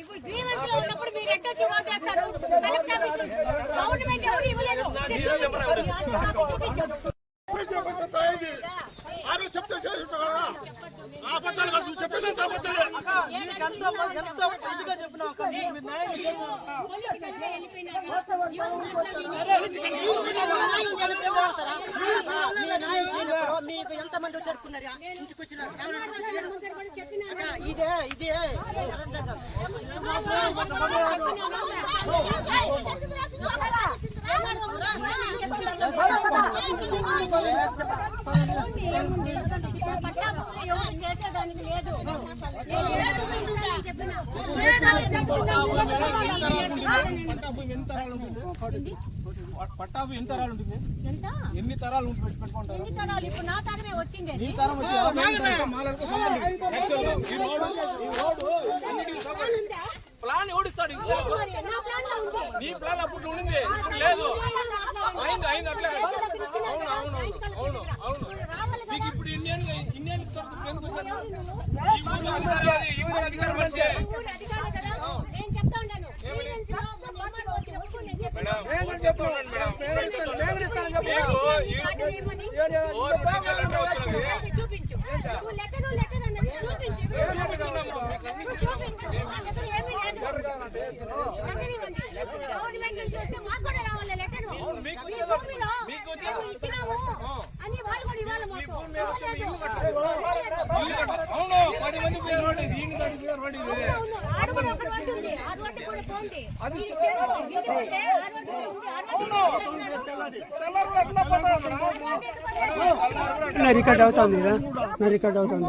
ఇప్పుడు గ్రీవెన్స్ ఉన్నప్పుడు మీరు చేస్తారు గవర్నమెంట్ ఎవరు ఇవ్వలేదు చూపించు. మంది వచ్చి అడుక్కున్నారు ఇంటికి వచ్చినారు అక్క, ఇదే ఇదే చేసేదానికి లేదు పట్టాపు ఎన్ని తరాలు ఉంటుంది ఎంత ఎన్ని తరాలు ఉంటుంది పెట్టి పెట్టుకుంటారు ఎన్ని ఈ తరం వచ్చి లేదు. ప్లాన్ ఓడిస్తాడు నీ ప్లాన్ అప్పుడు ఉండింది ఇప్పుడు లేదు అయింది అయింది అట్లా అవును అవును అవును అవును నీకు ఇప్పుడు ఇండియన్ ఇండియన్ ఎందుకు మేము ఇచ్చినాము అని వాళ్ళు కూడా ఇవ్వాలి మాకు అవును రికార్డ్ అవుతుంది కదా? రికార్డ్ అవుతుంది